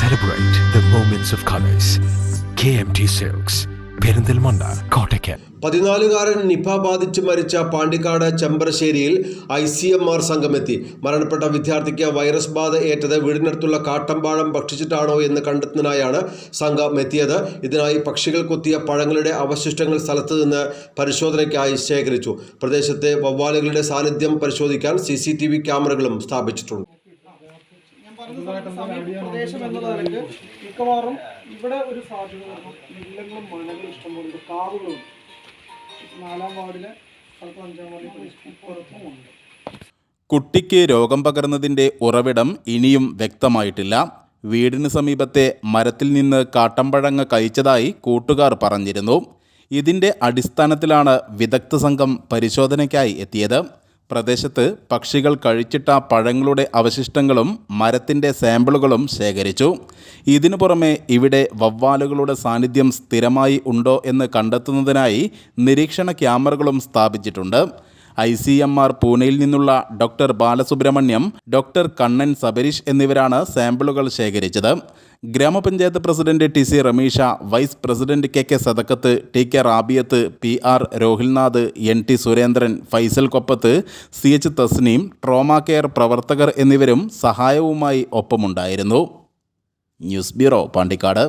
Celebrate of colours K M T silks Perinthalmanna Kottakkal പതിനാലുകാരൻ Nipah ബാധിച്ച് മരിച്ച പാണ്ടിക്കാട് ചെമ്പറശ്ശേരിയിൽ I C M R സംഘമെത്തി. മരണപ്പെട്ട വിദ്യാർത്ഥിക്ക് വൈറസ് ബാധ ഏറ്റത് വീടിനടുത്തുള്ള കാട്ടമ്പാഴം ഭക്ഷിച്ചിട്ടാണോ എന്ന് കണ്ടെത്തുന്നതിനായാണ് സംഘം എത്തിയത്. ഇതിനായി പക്ഷികൾ കൊത്തിയ പഴങ്ങളുടെ അവശിഷ്ടങ്ങൾ സ്ഥലത്ത് നിന്ന് പരിശോധനയ്ക്കായി ശേഖരിച്ചു. പ്രദേശത്തെ വവ്വാലുകളുടെ സാന്നിധ്യം പരിശോധിക്കാൻ സി ക്യാമറകളും സ്ഥാപിച്ചിട്ടുണ്ട്. സമീപ പ്രദേശം എന്നുള്ള നിലയ്ക്ക് മിക്കവാറും ഇവിടെ ഒരു സാധ്യത നെല്ലങ്ങളും മണകളും ഇഷ്ടംപോലെ കാറുകളും നാലാം വാർഡിലെ സ്ഥലത്തും അഞ്ചാം വാർഡിലെ ഇപ്പുറത്തും ഉണ്ട്. കുട്ടിക്ക് രോഗം പകർന്നതിന്റെ ഉറവിടം ഇനിയും വ്യക്തമായിട്ടില്ല. വീടിന് സമീപത്തെ മരത്തിൽ നിന്ന് കാട്ടമ്പഴങ്ങ കഴിച്ചതായി കൂട്ടുകാർ പറഞ്ഞിരുന്നു. ഇതിന്റെ അടിസ്ഥാനത്തിലാണ് വിദഗ്ധ സംഘം പരിശോധനയ്ക്കായി എത്തിയത്. പ്രദേശത്ത് പക്ഷികൾ കഴിച്ചിട്ട പഴങ്ങളുടെ അവശിഷ്ടങ്ങളും മരത്തിന്റെ സാമ്പിളുകളും ശേഖരിച്ചു. ഇതിനു പുറമെ ഇവിടെ വവ്വാലുകളുടെ സാന്നിധ്യം സ്ഥിരമായി ഉണ്ടോ എന്ന് കണ്ടെത്തുന്നതിനായി നിരീക്ഷണ ക്യാമറകളും സ്ഥാപിച്ചിട്ടുണ്ട്. ഐ സി എം ആർ പൂനെയിൽ നിന്നുള്ള ഡോക്ടർ ബാലസുബ്രഹ്മണ്യം ഡോക്ടർ കണ്ണൻ സബരീഷ് എന്നിവരാണ് സാമ്പിളുകൾ ശേഖരിച്ചത്. ഗ്രാമപഞ്ചായത്ത് president T C Rameesha vice president K K Sadakkath T K Rabiyath P R Rohilnath N T Surendran Faisal Koppath C H Thasneem trauma care പ്രവർത്തകർ എന്നിവരും സഹായവുമായി ഒപ്പമുണ്ടായിരുന്നു. News bureau Pandikkad.